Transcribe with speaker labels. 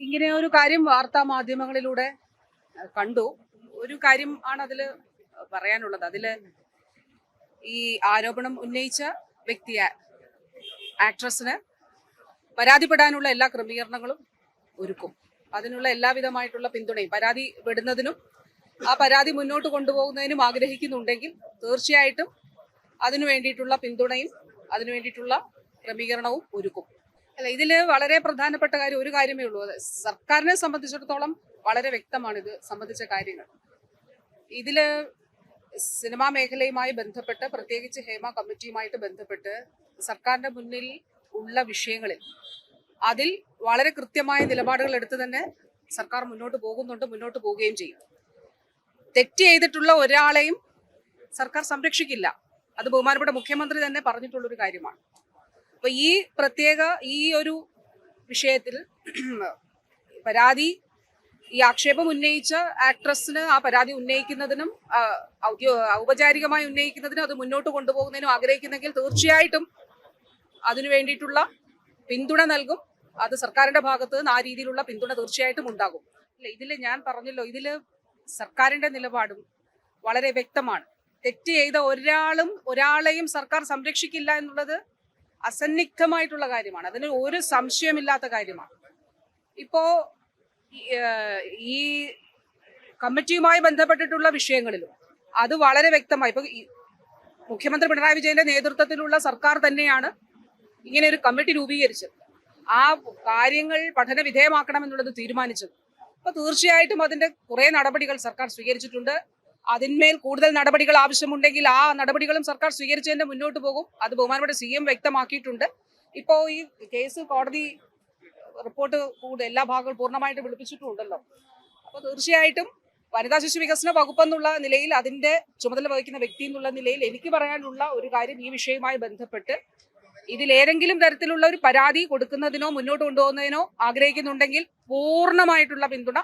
Speaker 1: ഇങ്ങനെ ഒരു കാര്യം വാർത്താ മാധ്യമങ്ങളിലൂടെ കണ്ടു. ഒരു കാര്യം ആണ് അതിൽ പറയാനുള്ളത്. അതിൽ ഈ ആരോപണം ഉന്നയിച്ച വ്യക്തി ആക്ട്രസിന് പരാതിപ്പെടാനുള്ള എല്ലാ ക്രമീകരണങ്ങളും ഒരുക്കും. അതിനുള്ള എല്ലാവിധമായിട്ടുള്ള പിന്തുണയും പരാതി വിടുന്നതിനും ആ പരാതി മുന്നോട്ട് കൊണ്ടുപോകുന്നതിനും ആഗ്രഹിക്കുന്നുണ്ടെങ്കിൽ തീർച്ചയായിട്ടും അതിനു വേണ്ടിയിട്ടുള്ള പിന്തുണയും അതിനു വേണ്ടിയിട്ടുള്ള ക്രമീകരണവും ഒരുക്കും. അല്ല ഇതിൽ വളരെ പ്രധാനപ്പെട്ട കാര്യം ഒരു കാര്യമേ ഉള്ളൂ. സർക്കാരിനെ സംബന്ധിച്ചിടത്തോളം വളരെ വ്യക്തമാണ് ഇത് സംബന്ധിച്ച കാര്യങ്ങൾ. ഇതിൽ സിനിമാ മേഖലയുമായി ബന്ധപ്പെട്ട് പ്രത്യേകിച്ച് ഹേമ കമ്മിറ്റിയുമായിട്ട് ബന്ധപ്പെട്ട് സർക്കാരിന്റെ മുന്നിൽ ഉള്ള വിഷയങ്ങളിൽ അതിൽ വളരെ കൃത്യമായ നിലപാടുകൾ എടുത്ത് തന്നെ സർക്കാർ മുന്നോട്ട് പോകുന്നുണ്ട് മുന്നോട്ട് പോവുകയും ചെയ്യും. തെറ്റ് ചെയ്തിട്ടുള്ള ഒരാളെയും സർക്കാർ സംരക്ഷിക്കില്ല. അത് ബഹുമാനപ്പെട്ട മുഖ്യമന്ത്രി തന്നെ പറഞ്ഞിട്ടുള്ളൊരു കാര്യമാണ്. അപ്പൊ ഈ പ്രത്യേക ഈ ഒരു വിഷയത്തിൽ പരാതി ഈ ആക്ഷേപം ഉന്നയിച്ച ആക്ട്രസിന് ആ പരാതി ഉന്നയിക്കുന്നതിനും ഔപചാരികമായി ഉന്നയിക്കുന്നതിനും അത് മുന്നോട്ട് കൊണ്ടുപോകുന്നതിനും ആഗ്രഹിക്കുന്നെങ്കിൽ തീർച്ചയായിട്ടും അതിനു വേണ്ടിയിട്ടുള്ള പിന്തുണ നൽകും. അത് സർക്കാരിന്റെ ഭാഗത്ത് നിന്ന് ആ രീതിയിലുള്ള പിന്തുണ തീർച്ചയായിട്ടും ഉണ്ടാകും. അല്ല? ഇതിൽ ഞാൻ പറഞ്ഞല്ലോ ഇതിൽ സർക്കാരിന്റെ നിലപാടും വളരെ വ്യക്തമാണ്. തെറ്റ് ചെയ്ത ഒരാളും ഒരാളെയും സർക്കാർ സംരക്ഷിക്കില്ല എന്നുള്ളത് അസന്നിഗ്ധമായിട്ടുള്ള കാര്യമാണ്. അതിന് ഒരു സംശയമില്ലാത്ത കാര്യമാണ്. ഇപ്പോ ഈ, കമ്മിറ്റിയുമായി ബന്ധപ്പെട്ടിട്ടുള്ള വിഷയങ്ങളിലും അത് വളരെ വ്യക്തമായി. ഇപ്പൊ മുഖ്യമന്ത്രി പിണറായി വിജയന്റെ നേതൃത്വത്തിലുള്ള സർക്കാർ തന്നെയാണ് ഇങ്ങനെ ഒരു കമ്മിറ്റി രൂപീകരിച്ചത്. ആ കാര്യങ്ങൾ പഠന വിധേയമാക്കണമെന്നുള്ളത് തീരുമാനിച്ചത്. അപ്പൊ തീർച്ചയായിട്ടും അതിന്റെ കുറെ നടപടികൾ സർക്കാർ സ്വീകരിച്ചിട്ടുണ്ട്. അതിന്മേൽ കൂടുതൽ നടപടികൾ ആവശ്യമുണ്ടെങ്കിൽ ആ നടപടികളും സർക്കാർ സ്വീകരിച്ചതിന്റെ മുന്നോട്ട് പോകും. അത് ബഹുമാനപ്പെട്ട സി എം വ്യക്തമാക്കിയിട്ടുണ്ട്. ഇപ്പോൾ ഈ കേസ് കോടതി റിപ്പോർട്ട് കൂടുതൽ എല്ലാ ഭാഗങ്ങളും പൂർണമായിട്ട് വിളിപ്പിച്ചിട്ടുണ്ടല്ലോ. അപ്പോൾ തീർച്ചയായിട്ടും വനിതാ ശിശു വികസന വകുപ്പ് എന്നുള്ള നിലയിൽ അതിന്റെ ചുമതല വഹിക്കുന്ന വ്യക്തി എന്നുള്ള നിലയിൽ എനിക്ക് പറയാനുള്ള ഒരു കാര്യം ഈ വിഷയവുമായി ബന്ധപ്പെട്ട് ഇതിലേതെങ്കിലും തരത്തിലുള്ള ഒരു പരാതി കൊടുക്കുന്നതിനോ മുന്നോട്ട് കൊണ്ടുപോകുന്നതിനോ ആഗ്രഹിക്കുന്നുണ്ടെങ്കിൽ പൂർണമായിട്ടുള്ള പിന്തുണ